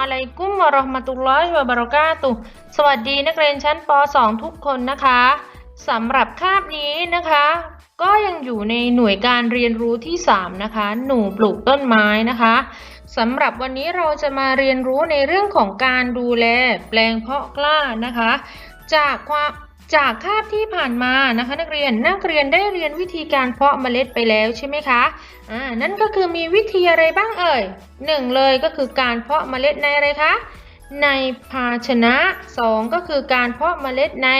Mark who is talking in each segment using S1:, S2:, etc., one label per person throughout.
S1: อะลัยกุมวะราะห์มะตุลลอฮิวะบะเราะกาตุสวัสดีนักเรียนชั้นป .2 ทุกคนนะคะสำหรับคาบนี้นะคะ ก็ยังอยู่ในหน่วยการเรียนรู้ที่ 3 นะคะ หนูปลูกต้นไม้นะคะสำหรับวันนี้เราจะมาเรียนรู้ในเรื่องของการดูแลแปลงเพาะกล้านะคะ จากความ จากคาบที่ผ่านมานะคะ นักเรียนนักเรียนได้เรียนวิธีการเพาะเมล็ดไปแล้วใช่ไหมคะอ่านั่นก็คือมีวิธีอะไรบ้างเอ่ยหนึ่งเลยก็คือการเพาะเมล็ดในอะไรคะในภาชนะสองก็คือการเพาะเมล็ดใน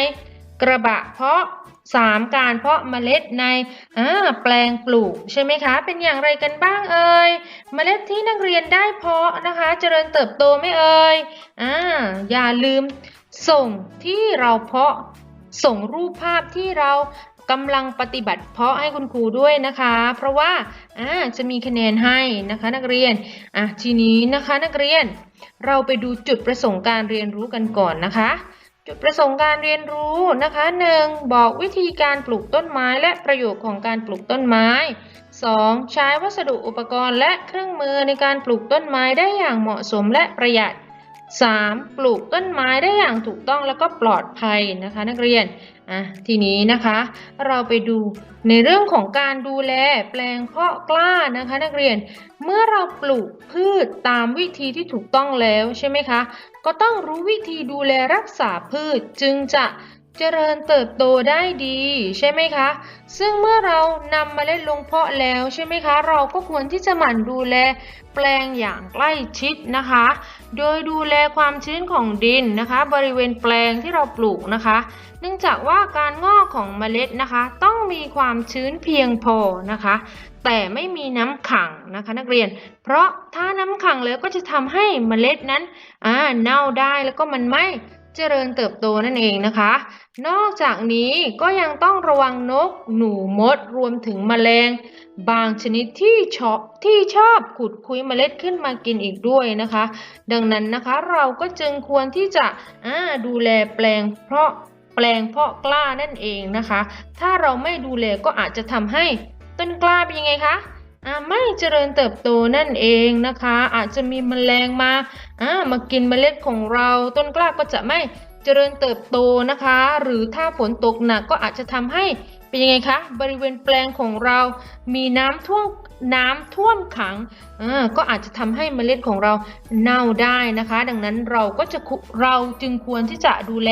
S1: กระบะเพาะสามการเพาะเมล็ดในอ่าแปลงปลูกใช่ไหมคะ เป็นอย่างไรกันบ้างเอ่ยเมล็ดที่นักเรียนได้เพาะนะคะ เจริญเติบโตไหม่เอ่ยอ่าอย่าลืมส่งที่เราเพาะ ส่งรูปภาพที่เรากำลังปฏิบัติเพาะให้คุณครูด้วยนะคะ เพราะว่าอ่าจะมีคะแนนให้นะคะนักเรียนอะทีนี้นะคะนักเรียน เราไปดูจุดประสงค์การเรียนรู้กันก่อนนะคะ จุดประสงค์การเรียนรู้นะคะหนึ่งบอกวิธีการปลูกต้นไม้และประโยชน์ของการปลูกต้นไม้ 2. ใช้วัสดุอุปกรณ์และเครื่องมือในการปลูกต้นไม้ได้อย่างเหมาะสมและประหยัด 3. ปลูกต้นไม้ได้อย่างถูกต้องแล้วก็ปลอดภัยนะคะนักเรียนอะทีนี้นะคะเราไปดูในเรื่องของการดูแลแปลงเพาะกล้านะคะ นักเรียนเมื่อเราปลูกพืชตามวิธีที่ถูกต้องแล้วใช่ไหมคะ ก็ต้องรู้วิธีดูแลรักษาพืชจึงจะ เจริญเติบโตได้ดีใช่ไหมคะ ซึ่งเมื่อเรานำมาเมล็ดลงเพาะแล้วใช่ไหมคะ เราก็ควรที่จะหมั่นดูแลแปลงอย่างใกล้ชิดนะคะ โดยดูแลความชื้นของดินนะคะ บริเวณแปลงที่เราปลูกนะคะ เนื่องจากว่าการงอกของเมล็ดนะคะ ต้องมีความชื้นเพียงพอนะคะ แต่ไม่มีน้ำขังนะคะนักเรียน เพราะถ้าน้ำขังแล้วก็จะทำให้เมล็ดนั้นอ่าเน่าได้แล้วก็มันไม่ เจริญเติบโตนั่นเองนะคะ นอกจากนี้ก็ยังต้องระวังนก หนูมด รวมถึงแมลง บางชนิดที่ชอบที่ชอบขุดคุยเมล็ดขึ้นมากินอีกด้วยนะคะ ดังนั้นนะคะเราก็จึงควรที่จะดูแลแปลงเพราะแปลงเพาะกล้านั่นเองนะคะ ถ้าเราไม่ดูแลก็อาจจะทำให้ต้นกล้าเป็นยังไงคะ ไม่เจริญเติบโตนั่นเองนะคะ อาจจะมีแมลงมาอ่ามากินเมล็ดของเราต้นกล้าก็จะไม่เจริญเติบโตนะคะ หรือถ้าฝนตกหนักก็อาจจะทำให้เป็นยังไงคะ บริเวณแปลงของเรา มีน้ำท่วมน้ำท่วมขังอ่าก็อาจจะทำให้เมล็ดของเราเน่าได้นะคะ ดังนั้นเราก็จะเราจึงควรที่จะดูแล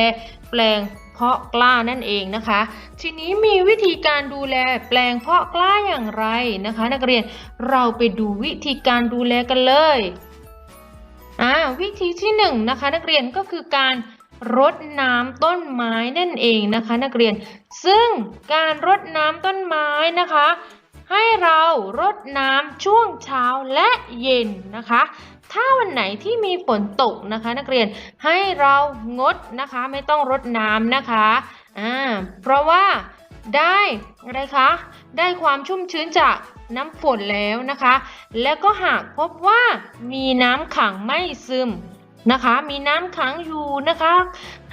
S1: แปลง เพาะกล้านั่นเองนะคะ ทีนี้มีวิธีการดูแลแปลงเพาะกล้าอย่างไรนะคะ นักเรียนเราไปดูวิธีการดูแลกันเลยอ่าวิธีที่หนึ่งนะคะ นักเรียนก็คือการรดน้ำต้นไม้นั่นเองนะคะ นักเรียน ซึ่งการรดน้ำต้นไม้นะคะ ให้เรารดน้ำช่วงเช้าและเย็นนะคะ ถ้าวันไหนที่มีฝนตกนะคะ นักเรียนให้เรางดนะคะไม่ต้องรดน้ำนะคะอ่าเพราะว่าได้อะไรคะได้ความชุ่มชื้นจากน้ำฝนแล้วนะคะ แล้วก็หากพบว่ามีน้ำขังไม่ซึมนะคะ มีน้ำขังอยู่นะคะ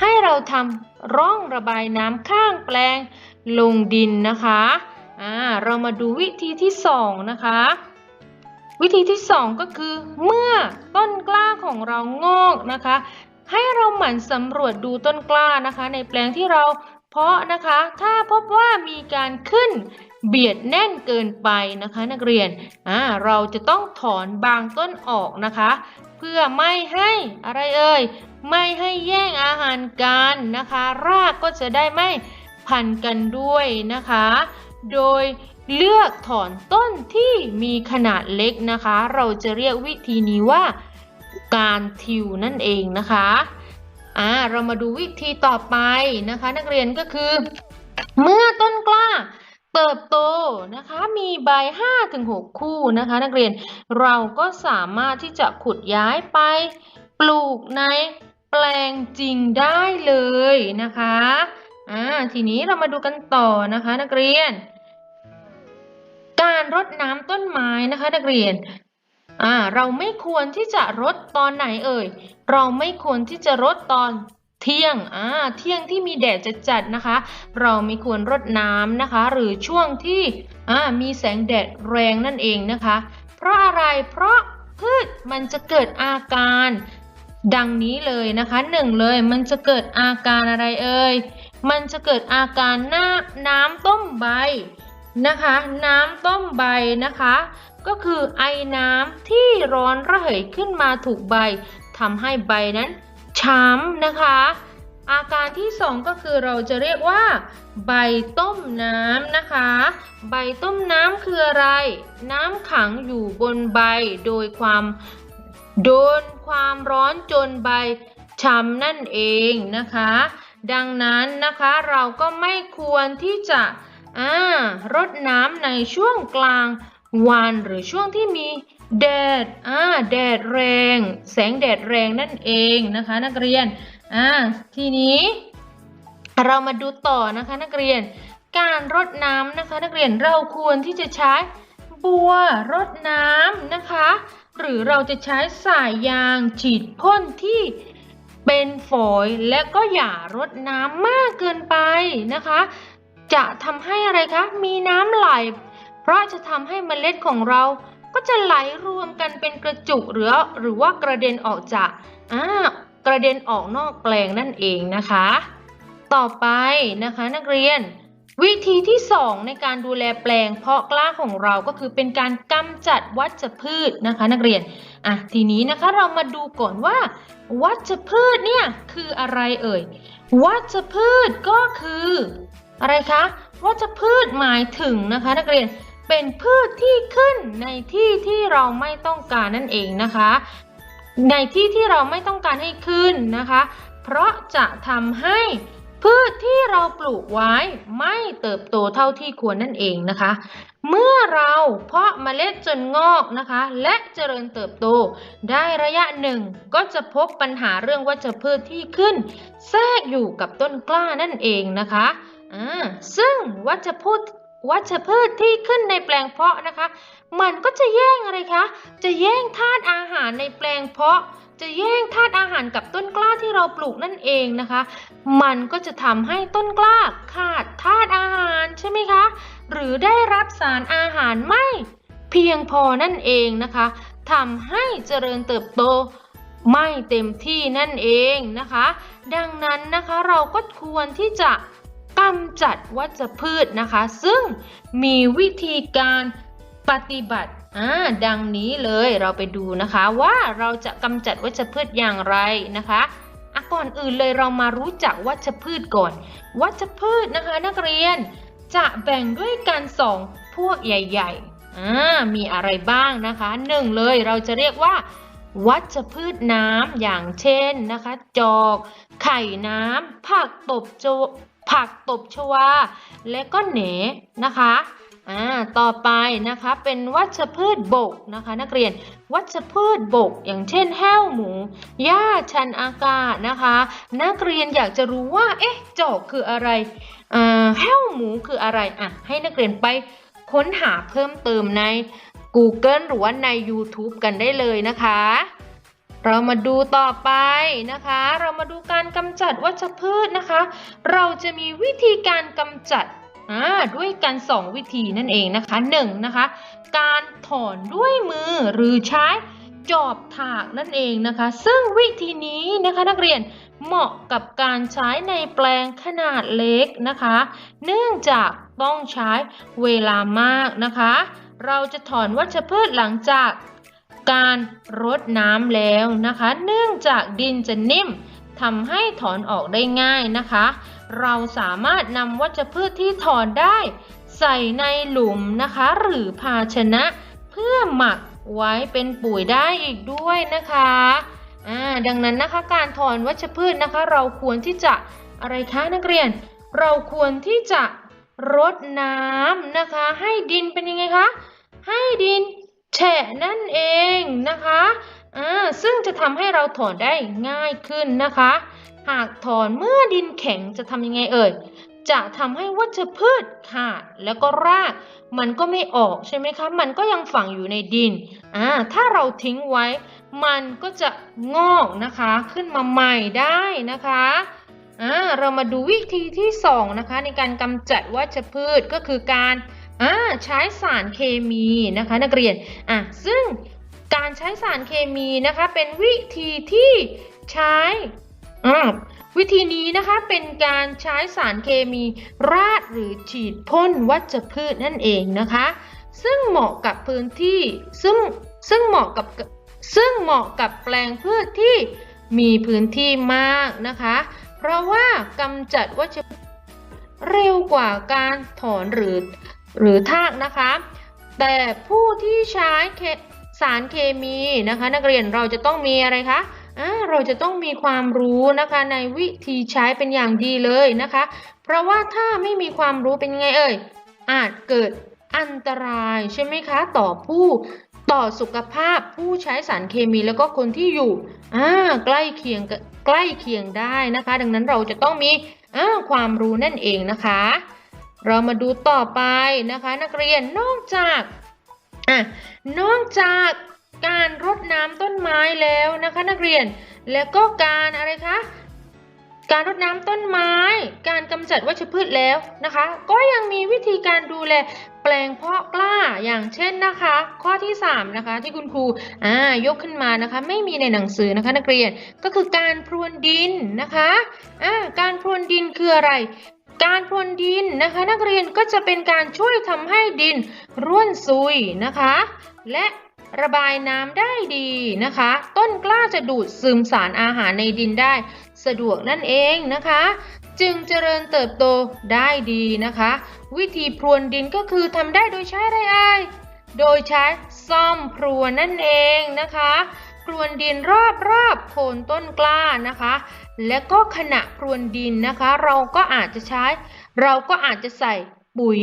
S1: ให้เราทำร่องระบายน้ำข้างแปลงลงดินนะคะอ่าเรามาดูวิธีที่สองนะคะ วิธีที่สองก็คือ เมื่อต้นกล้าของเรางอกนะคะ ให้เราหมั่นสำรวจดูต้นกล้านะคะ ในแปลงที่เราเพาะนะคะ ถ้าพบว่ามีการขึ้นเบียดแน่นเกินไปนะคะ นักเรียนอ่าเราจะต้องถอนบางต้นออกนะคะ เพื่อไม่ให้อะไรเอ่ยไม่ให้แย่งอาหารกันนะคะ รากก็จะได้ไม่พันกันด้วยนะคะ โดย เลือกถอนต้นที่มีขนาดเล็กนะคะ เราจะเรียกวิธีนี้ว่าการทิวนั่นเองนะคะอ่าเรามาดูวิธีต่อไปนะคะ นักเรียนก็คือ เมื่อต้นกล้าเติบโตนะคะมีใบ5-6คู่นะคะ นักเรียนเราก็สามารถที่จะขุดย้ายไป ปลูกในแปลงจริงได้เลยนะคะอ่าทีนี้เรามาดูกันต่อนะคะ นักเรียน การรดน้ำต้นไม้นะคะนักเรียนอ่าเราไม่ควรที่จะรดตอนไหนเอ่ย เราไม่ควรที่จะรดตอนเที่ยงอ่าเที่ยงที่มีแดดจัดๆนะคะ เราไม่ควรรดน้ำนะคะ หรือช่วงที่อ่ามีแสงแดดแรงนั่นเองนะคะ เพราะอะไรเพราะพืชมันจะเกิดอาการดังนี้เลยนะคะหนึ่งเลยมันจะเกิดอาการอะไรเอ่ยมันจะเกิดอาการน้าน้ำต้มใบ นะคะ น้ำต้มใบนะคะ ก็คือไอน้ำที่ร้อนระเหยขึ้นมาถูกใบทำให้ใบนั้นช้ำนะคะ อาการที่สองก็คือเราจะเรียกว่า ใบต้มน้ำนะคะ ใบต้มน้ำคืออะไร น้ำขังอยู่บนใบโดยความโดนความร้อนจนใบช้ำนั่นเองนะคะ ดังนั้นนะคะเราก็ไม่ควรที่จะ อ่ารดน้ำในช่วงกลางวันหรือช่วงที่มีแดดอ่าแดดแรง แสงแดดแรงนั่นเองนะคะ นักเรียนอ่าทีนี้ เรามาดูต่อนะคะนักเรียน การรดน้ำนะคะ นักเรียนเราควรที่จะใช้บัวรดน้ำนะคะ หรือเราจะใช้สายยางฉีดพ่นที่เป็นฝอยและก็อย่ารดน้ำมากเกินไปนะคะ จะทำให้อะไรคะ มีน้ำไหล เพราะจะทำให้เมล็ดของเราก็จะไหลรวมกันเป็นกระจุกหรือหรือว่ากระเด็นออกจากอ่ากระเด็นออกนอกแปลงนั่นเองนะคะ ต่อไปนะคะนักเรียน วิธีที่ 2 ในการดูแลแปลงเพาะกล้าของเราก็คือเป็นการกำจัดวัชพืชนะคะ นักเรียนอะทีนี้นะคะเรามาดูก่อนว่า วัชพืชเนี่ยคืออะไรเอ่ย วัชพืชก็คือ อะไรคะวัชพืชหมายถึงนะคะ นักเรียนเป็นพืชที่ขึ้นในที่ที่เราไม่ต้องการนั่นเองนะคะ ในที่ที่เราไม่ต้องการให้ขึ้นนะคะ เพราะจะทำให้พืชที่เราปลูกไว้ไม่เติบโตเท่าที่ควรนั่นเองนะคะ เมื่อเราเพาะเมล็ดจนงอกนะคะ และเจริญเติบโต ได้ระยะหนึ่งก็จะพบปัญหาเรื่องวัชพืชที่ขึ้น แทรกอยู่กับต้นกล้านั่นเองนะคะ ซึ่งวัชพืชวัชพืชที่ขึ้นในแปลงเพาะนะคะ มันก็จะแย่งอะไรคะ จะแย่งธาตุอาหารในแปลงเพาะ จะแย่งธาตุอาหารกับต้นกล้าที่เราปลูกนั่นเองนะคะ มันก็จะทำให้ต้นกล้าขาดธาตุอาหารใช่ไหมคะ หรือได้รับสารอาหารไม่เพียงพอนั่นเองนะคะทำให้เจริญเติบโตไม่เต็มที่นั่นเองนะคะ ดังนั้นนะคะเราก็ควรที่จะ กำจัดวัชพืชนะคะ ซึ่งมีวิธีการปฏิบัติอ่าดังนี้เลยเราไปดูนะคะว่าเราจะกำจัดวัชพืชอย่างไรนะคะอะก่อนอื่นเลยเรามารู้จักวัชพืชก่อน วัชพืชนะคะ นักเรียนจะแบ่งด้วยกันสองพวกใหญ่ๆอ่ามีอะไรบ้างนะคะหนึ่งเลยเราจะเรียกว่า วัชพืชน้ำอย่างเช่นนะคะ จอก ไข่น้ำผักตบโจ ผักตบชวา และก็เหนนะคะอ่าต่อไปนะคะเป็นวัชพืชบกนะคะ นักเรียนวัชพืชบก อย่างเช่นแห้วหมูหญ้าชันอากาศนะคะ นักเรียนอยากจะรู้ว่า เอ๊ะจอกคืออะไรอ่าแห้วหมูคืออะไรอะให้นักเรียนไปค้นหาเพิ่มเติมใน Google หรือว่าใน YouTube กันได้เลยนะคะ เรามาดูต่อไปนะคะ เรามาดูการกำจัดวัชพืชนะคะ เราจะมีวิธีการกำจัดด้วยกันสองวิธีนั่นเองนะคะหนึ่งนะคะ การถอนด้วยมือหรือใช้จอบถากนั่นเองนะคะ ซึ่งวิธีนี้นะคะนักเรียนเหมาะกับการใช้ในแปลงขนาดเล็กนะคะ เนื่องจากต้องใช้เวลามากนะคะ เราจะถอนวัชพืชหลังจาก การรดน้ำแล้วนะคะ เนื่องจากดินจะนิ่มทำให้ถอนออกได้ง่ายนะคะ เราสามารถนำวัชพืชที่ถอนได้ ใส่ในหลุมนะคะ หรือภาชนะเพื่อหมักไว้เป็นปุ๋ยได้อีกด้วยนะคะอ่าดังนั้นนะคะการถอนวัชพืชนะคะ เราควรที่จะอะไรคะนักเรียน เราควรที่จะรดน้ำนะคะ ให้ดินเป็นยังไงคะให้ดิน แฉะนั่นเองนะคะอ่าซึ่งจะทำให้เราถอนได้ง่ายขึ้นนะคะ หากถอนเมื่อดินแข็งจะทำยังไงเอ่ย จะทำให้วัชพืชขาดแล้วก็ราก มันก็ไม่ออกใช่ไหมคะ มันก็ยังฝังอยู่ในดินอ่าถ้าเราทิ้งไว้ มันก็จะงอกนะคะขึ้นมาใหม่ได้นะคะอ่าเรามาดูวิธีที่สองนะคะ ในการกำจัดวัชพืชก็คือการ อ่าใช้สารเคมีนะคะนักเรียนอะซึ่งการใช้สารเคมีนะคะเป็นวิธีที่ใช้อ่าวิธีนี้นะคะเป็นการใช้สารเคมีราดหรือฉีดพ่นวัชพืชนั่นเองนะคะ ซึ่งเหมาะกับพื้นที่ซึ่งซึ่งเหมาะกับซึ่งเหมาะกับแปลงพืชที่มีพื้นที่มากนะคะ เพราะว่ากำจัดวัชพืชเร็วกว่าการถอนหรือ หรือทากนะคะ แต่ผู้ที่ใช้สารเคมีนะคะ นักเรียนเราจะต้องมีอะไรคะเราจะต้องมีความรู้นะคะในวิธีใช้เป็นอย่างดีเลยนะคะ เพราะว่าถ้าไม่มีความรู้เป็นไงเอ่ยอาจเกิดอันตรายใช่ไหมคะ ต่อผู้ต่อสุขภาพผู้ใช้สารเคมีแล้วก็คนที่อยู่อ่าใกล้เคียงใกล้เคียงได้นะคะ ดังนั้นเราจะต้องมีความรู้นั่นเองนะคะ เรามาดูต่อไปนะคะ นักเรียนนอกจากอะนอกจากการรดน้ำต้นไม้แล้วนะคะ นักเรียน แล้วก็การอะไรคะการรดน้ำต้นไม้ การกำจัดวัชพืชแล้วนะคะ ก็ยังมีวิธีการดูแลแปลงเพาะกล้าอย่างเช่นนะคะ ข้อที่ 3 นะคะ ที่คุณครูอ่ายกขึ้นมานะคะ ไม่มีในหนังสือนะคะ นักเรียนก็คือการพรวนดินนะคะอ่าการพรวนดินคืออะไร การพรวนดินนะคะ นักเรียนก็จะเป็นการช่วยทำให้ดินร่วนซุยนะคะ และระบายน้ำได้ดีนะคะ ต้นกล้าจะดูดซึมสารอาหารในดินได้ สะดวกนั่นเองนะคะ จึงเจริญเติบโตได้ดีนะคะ วิธีพรวนดินก็คือทำได้โดยใช้อะไรโดยใช้ซ่อมพรวนนั่นเองนะคะ พรวนดินรอบๆโคนต้นกล้านะคะ และก็ขณะพรวนดินนะคะ เราก็อาจจะใช้ เราก็อาจจะใส่ปุ๋ย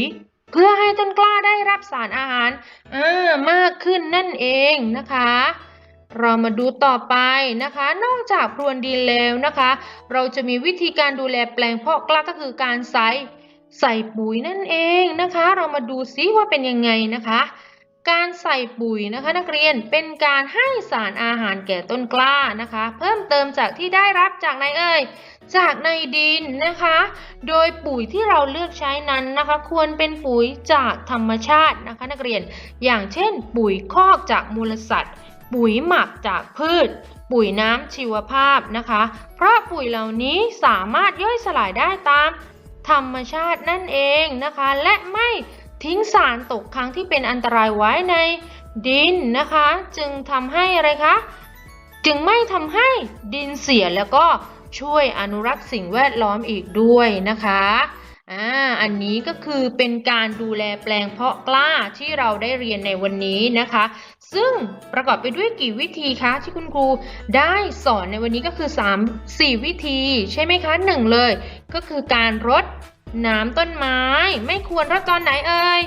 S1: เพื่อให้ต้นกล้าได้รับสารอาหารอ่ามากขึ้นนั่นเองนะคะ เรามาดูต่อไปนะคะ นอกจากพรวนดินแล้วนะคะ เราจะมีวิธีการดูแลแปลงเพาะกล้าก็คือการใส่ใส่ปุ๋ยนั่นเองนะคะ เรามาดูซิว่าเป็นยังไงนะคะ การใส่ปุ๋ยนะคะ นักเรียนเป็นการให้สารอาหารแก่ต้นกล้านะคะ เพิ่มเติมจากที่ได้รับจากในเอ่ยจากในดินนะคะ โดยปุ๋ยที่เราเลือกใช้นั้นนะคะ ควรเป็นปุ๋ยจากธรรมชาตินะคะ นักเรียนอย่างเช่น ปุ๋ยคอกจากมูลสัตว์ ปุ๋ยหมักจากพืช ปุ๋ยน้ำชีวภาพนะคะ เพราะปุ๋ยเหล่านี้สามารถย่อยสลายได้ตามธรรมชาตินั่นเองนะคะ และไม่ ทิ้งสารตกค้างที่เป็นอันตรายไว้ในดินนะคะ จึงทำให้อะไรคะ จึงไม่ทำให้ดินเสียแล้วก็ช่วยอนุรักษ์สิ่งแวดล้อมอีกด้วยนะคะอ่าอันนี้ก็คือเป็นการดูแลแปลงเพาะกล้าที่เราได้เรียนในวันนี้นะคะ ซึ่งประกอบไปด้วยกี่วิธีคะที่คุณครูได้สอนในวันนี้ก็คือ 3 4 วิธีใช่ไหมคะหนึ่งเลย ก็คือการรด น้ำต้นไม้ไม่ควรรดตอนไหนเอ่ย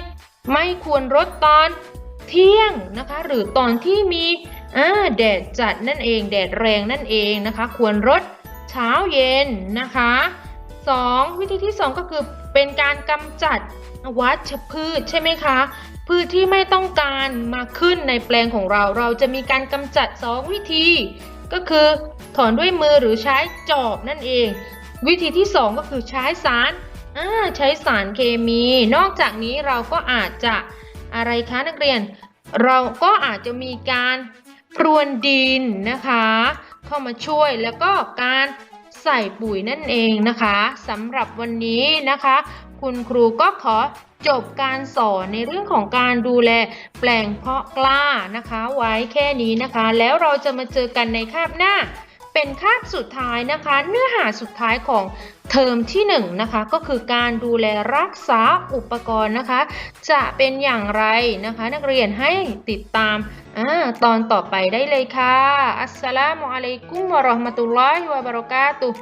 S1: ไม่ควรรดตอนเที่ยงนะคะ หรือตอนที่มีแดดจัดนั่นเองแดดแรงนั่นเองนะคะ ควรรดเช้าเย็นนะคะ 2. วิธีที่ 2 ก็คือเป็นการกำจัดวัชพืชใช่ไหมคะ พืชที่ไม่ต้องการมาขึ้นในแปลงของเรา เราจะมีการกำจัด 2 วิธี ก็คือถอนด้วยมือหรือใช้จอบนั่นเอง วิธีที่ 2 ก็คือใช้สาร อ่าใช้สารเคมี นอกจากนี้เราก็อาจจะอะไรคะนักเรียน เราก็อาจจะมีการพรวนดินนะคะ เข้ามาช่วยแล้วก็การใส่ปุ๋ยนั่นเองนะคะสำหรับวันนี้นะคะ คุณครูก็ขอจบการสอนในเรื่องของการดูแลแปลงเพาะกล้านะคะ ไว้แค่นี้นะคะ แล้วเราจะมาเจอกันในคาบหน้า เป็นคาบสุดท้ายนะคะ เนื้อหาสุดท้ายของเทอมที่1นนะคะก็คือการดูแลรักษาอุปกรณ์นะคะ จะเป็นอย่างไรนะคะ นักเรียนให้ติดตามอตอนต่อไปได้เลยค่ะ อัสสลามุอะลัยกุมวะเราะห์มะตุลลอฮิวะบะเราะกาตุฮ์